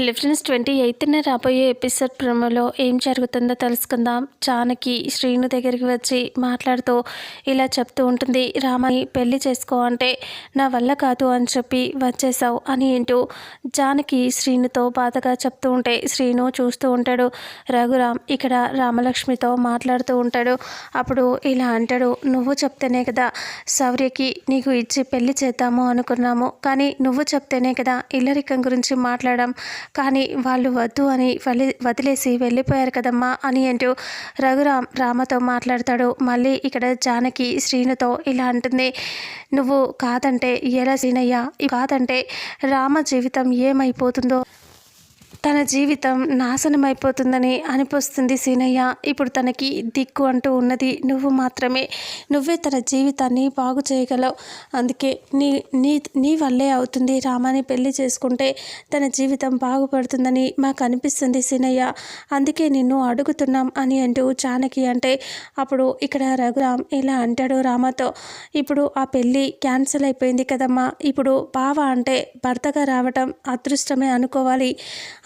లిఫ్టెన్స్ twenty ఎయిత్న రాబోయే episode ప్రోమోలో ఏం జరుగుతుందో తెలుసుకుందాం. జానకి శ్రీను దగ్గరికి వచ్చి మాట్లాడుతూ ఇలా చెప్తూ ఉంటుంది రామాయి పెళ్ళి చేసుకో అంటే నా వల్ల కాదు అని చెప్పి వచ్చేసావు అని ఏంటూ జానకి శ్రీనుతో బాధగా చెప్తూ ఉంటే శ్రీను చూస్తూ ఉంటాడు. రఘురామ్ ఇక్కడ రామలక్ష్మితో మాట్లాడుతూ ఉంటాడు. అప్పుడు ఇలా అంటాడు నువ్వు చెప్తేనే కదా శౌర్యకి నీకు ఇచ్చి పెళ్ళి చేద్దాము అనుకున్నాము. కానీ నువ్వు చెప్తేనే కదా ఇల్లరికం గురించి మాట్లాడడం కానీ వాళ్ళు వద్దు అని వలి వదిలేసి వెళ్ళిపోయారు కదమ్మా అని అంటూ రఘురామ్ రామతో మాట్లాడతాడు. మళ్ళీ ఇక్కడ జానకి శ్రీనుతో ఇలా అంటుంది. నువ్వు కాదంటే ఎలా శ్రీనయ్య? కాదంటే రామ జీవితం ఏమైపోతుందో తన జీవితం నాశనం అయిపోతుందని అనిపిస్తుంది సీనయ్య. ఇప్పుడు తనకి దిక్కు అంటూ ఉన్నది నువ్వు మాత్రమే. నువ్వే తన జీవితాన్ని బాగు చేయగలవు. అందుకే నీ నీ నీ వల్లే అవుతుంది రామాని పెళ్ళి చేసుకుంటే తన జీవితం బాగుపడుతుందని మాకు అనిపిస్తుంది సీనయ్య. అందుకే నిన్ను అడుగుతున్నాం అని అంటూ జానకి అంటే అప్పుడు ఇక్కడ రఘురామ్ ఇలా అంటాడు రామతో ఇప్పుడు ఆ పెళ్ళి క్యాన్సిల్ అయిపోయింది కదమ్మా. ఇప్పుడు బావ అంటే భర్తగా రావటం అదృష్టమే అనుకోవాలి.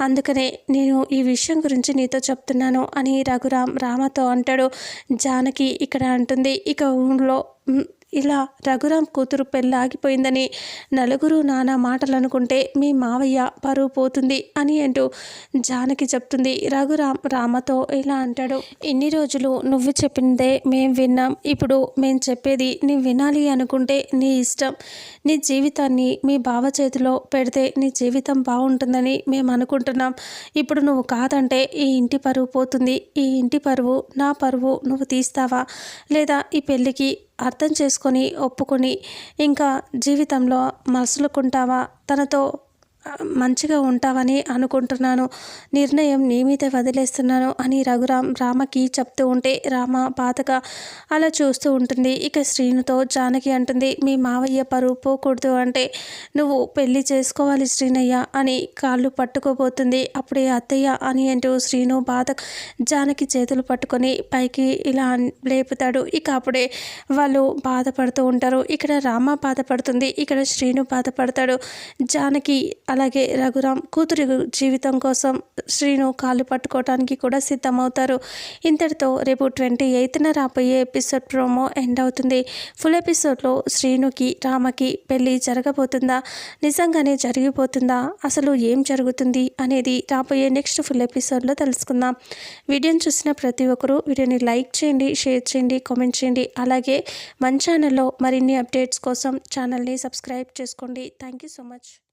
అందుకనే నేను ఈ విషయం గురించి నీతో చెప్తున్నాను అని రఘురామ్ రామతో అంటాడు. జానకి ఇక్కడ అంటుంది ఇక ఊళ్ళో ఇలా రఘురామ్ కూతురు పెళ్ళి ఆగిపోయిందని నలుగురు నానా మాటలు అనుకుంటే మీ మావయ్య పరువు పోతుంది అని అంటూ జానకి చెప్తుంది. రఘురామ్ రామతో ఇలా అంటాడు. ఇన్ని రోజులు నువ్వు చెప్పిందే మేం విన్నాం. ఇప్పుడు మేం చెప్పేది నీ వినాలి అనుకుంటే నీ ఇష్టం. నీ జీవితాన్ని మీ బావ చేతిలో పెడితే నీ జీవితం బాగుంటుందని మేము అనుకుంటున్నాం. ఇప్పుడు నువ్వు కాదంటే ఈ ఇంటి పరువు పోతుంది. ఈ ఇంటి పరువు నా పరువు నువ్వు తీస్తావా? లేదా ఈ పెళ్ళికి అర్థం చేసుకొని ఒప్పుకొని ఇంకా జీవితంలో మసులుకుంటావా తనతో మంచిగా ఉంటావని అనుకుంటున్నాను. నిర్ణయం నీ మీద వదిలేస్తున్నాను అని రఘురామ్ రామకి చెప్తూ ఉంటే రామ బాధగా అలా చూస్తూ ఉంటుంది. ఇక శ్రీనుతో జానకి అంటుంది మీ మావయ్య పరువు పోకూడదు అంటే నువ్వు పెళ్ళి చేసుకోవాలి శ్రీనయ్య అని కాళ్ళు పట్టుకోబోతుంది. అప్పుడే అత్తయ్య అని అంటూ శ్రీను బాధ జానకి చేతులు పట్టుకొని పైకి ఇలా లేపుతాడు. ఇక అప్పుడే వాళ్ళు బాధపడుతూ ఉంటారు. ఇక్కడ రామ బాధపడుతుంది ఇక్కడ శ్రీను బాధపడతాడు. జానకి అలాగే రఘురామ్ కూతురి జీవితం కోసం శ్రీను కాళ్ళు పట్టుకోవడానికి కూడా సిద్ధమవుతారు. ఇంతటితో రేపు ట్వంటీ ఎయిత్న రాబోయే ఎపిసోడ్ ప్రోమో ఎండ్ అవుతుంది. ఫుల్ ఎపిసోడ్లో శ్రీనుకి రామకి పెళ్ళి జరగబోతుందా? నిజంగానే జరిగిపోతుందా? అసలు ఏం జరుగుతుంది అనేది రాబోయే నెక్స్ట్ ఫుల్ ఎపిసోడ్లో తెలుసుకుందాం. వీడియోని చూసిన ప్రతి ఒక్కరూ వీడియోని లైక్ చేయండి షేర్ చేయండి కామెంట్ చేయండి. అలాగే మన ఛానల్లో మరిన్ని అప్డేట్స్ కోసం ఛానల్ని సబ్స్క్రైబ్ చేసుకోండి. Thank you so much.